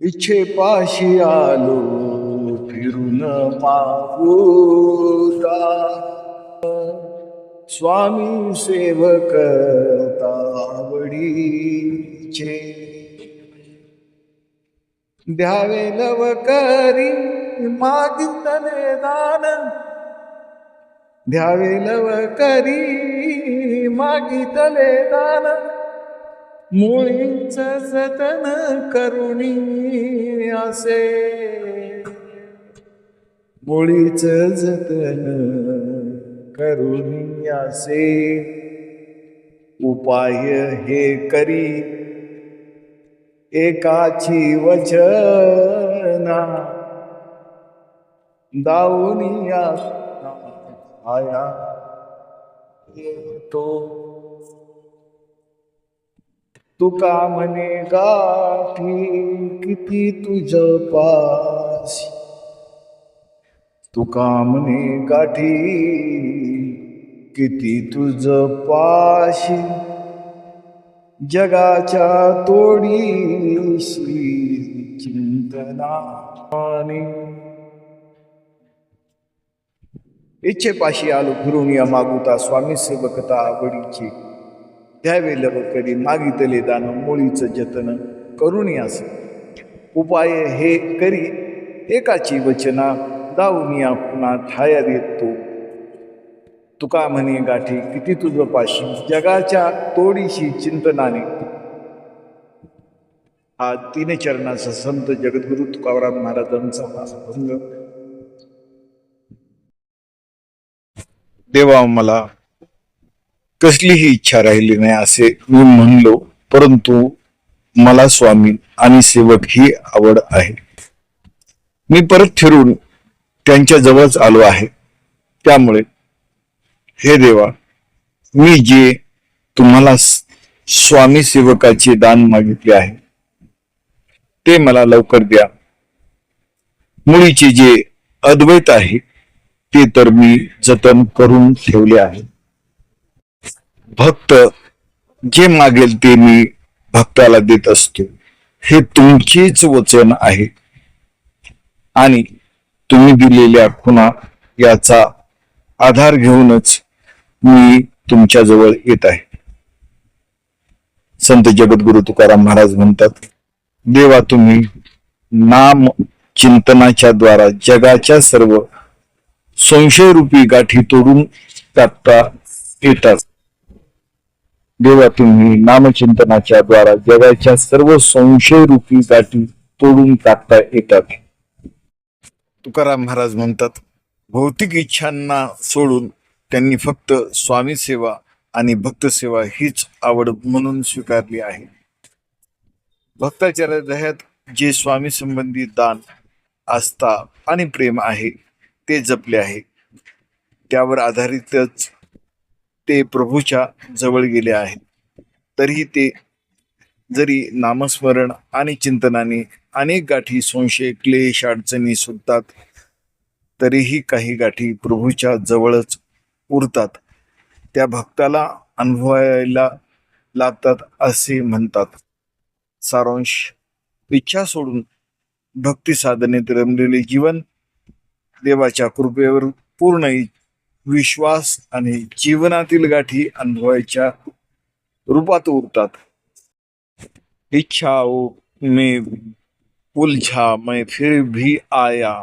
इच्छे पाशी आलो फिरून मागूता स्वामी सेवक तावडीचे. द्यावे लवकरी मागितले दान. द्यावे लवकरी मागितले दान. मुळीच जतन करुणी असे. मुळीच जतन करुणी असे. उपाय हे करी. एकाची वचना. दाऊनिया आया. तो तुका म्हणे गाठी किती तुझ पाशी? तुका म्हणे गाठी किती तुझ पाशी? जगाच्या तोडीशी चिंतनाने. इच्छे पाशी आलो फिरून या मागुता स्वामी सेवकता आवडीची द्यावे लवकडी मागितले दान मुळीचं जतन करुणी असे उपाय हे करी एकाची वचना दावनिया पुन्हा ठाया देतो तुका म्हणे गाठी किती तुझं पाशी जगाच्या तोडीशी चिंतनाने. हा तीन चरणाचा संत जगद्गुरु तुकाराम महाराजांचा हा अभंग देवा मला कसलीही इच्छा राहिली नाही असे मी म्हणलो परंतु मला स्वामी आणि सेवक ही आवड आहे. मी परत फिरून त्यांच्या जवळच आलो आहे. त्यामुळे हे देवा मी जे तुम्हाला स्वामी सेवकाचे दान मागितले आहे ते मला लवकर द्या. मुळीचे जे अद्वैत आहे ते तर मी जतन करून ठेवले आहे. भक्त जे मागेल ते मी भक्ताला देत असतो. हे तुमचेच वचन आहे. आणि तुम्ही दिलेल्या खुणा याचा आधार घेऊनच मी तुमच्या जवळ येत आहे. संत जगद्गुरु तुकाराम महाराज म्हणतात देवा तुम्ही नाम चिंतनाच्या द्वारा जगाच्या सर्व संशयरूपी गाठी तोडून टाकता येतात. देवा तुम्ही नामचिंतनाच्या द्वारा जगाच्या सर्व संशयरूपी गाठी तोडून टाकता येतात. तुकाराम महाराज म्हणतात भौतिक इच्छांना सोडून त्यांनी फक्त स्वामी सेवा आणि भक्त सेवा हीच आवड म्हणून स्वीकारली आहे. भक्ताच्या हृदयात जे स्वामी संबंधी दान आस्था आणि प्रेम आहे ते जपले आहे. त्यावर आधारितच ते प्रभूच्या जवळ गेले आहेत. तरीही ते जरी नामस्मरण आणि चिंतनाने अनेक गाठी संशय क्लेश अडचणी सुटतात तरीही काही गाठी प्रभूच्या जवळच उरतात. त्या भक्ताला अनुभवायला लागतात असे म्हणतात. सारांश. इच्छा सोडून भक्ती साधनेत रमलेले जीवन देवाच्या कृपेवर पूर्ण विश्वास जीवनातील गाठी अनुभवायच्या रूपात उरतात. इच्छाओं में उलझा, मैं फिर भी आया.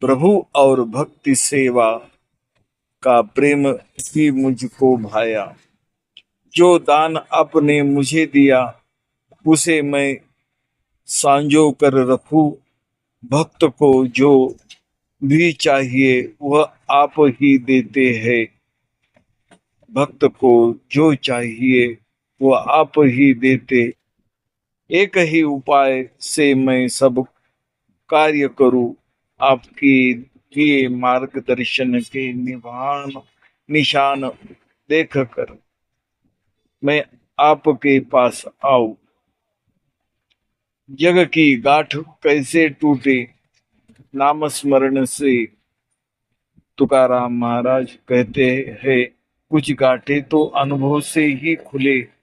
प्रभु और भक्ति सेवा का प्रेम ही मुझको भाया. जो दान आपने मुझे दिया, उसे मैं सांजो कर रखू. भक्त को जो भी चाहिए, वह आप ही देते हैं। भक्त को जो चाहिए, वह आप ही देते। एक ही उपाय से मैं सब कार्य करूँ, आपके दिए मार्गदर्शन के निभान निशान देख कर मैं आपके पास आऊँ। जग की गांठ कैसे टूटे नाम स्मरण से तुकाराम महाराज कहते हैं कुछ गांठे तो अनुभव से ही खुले।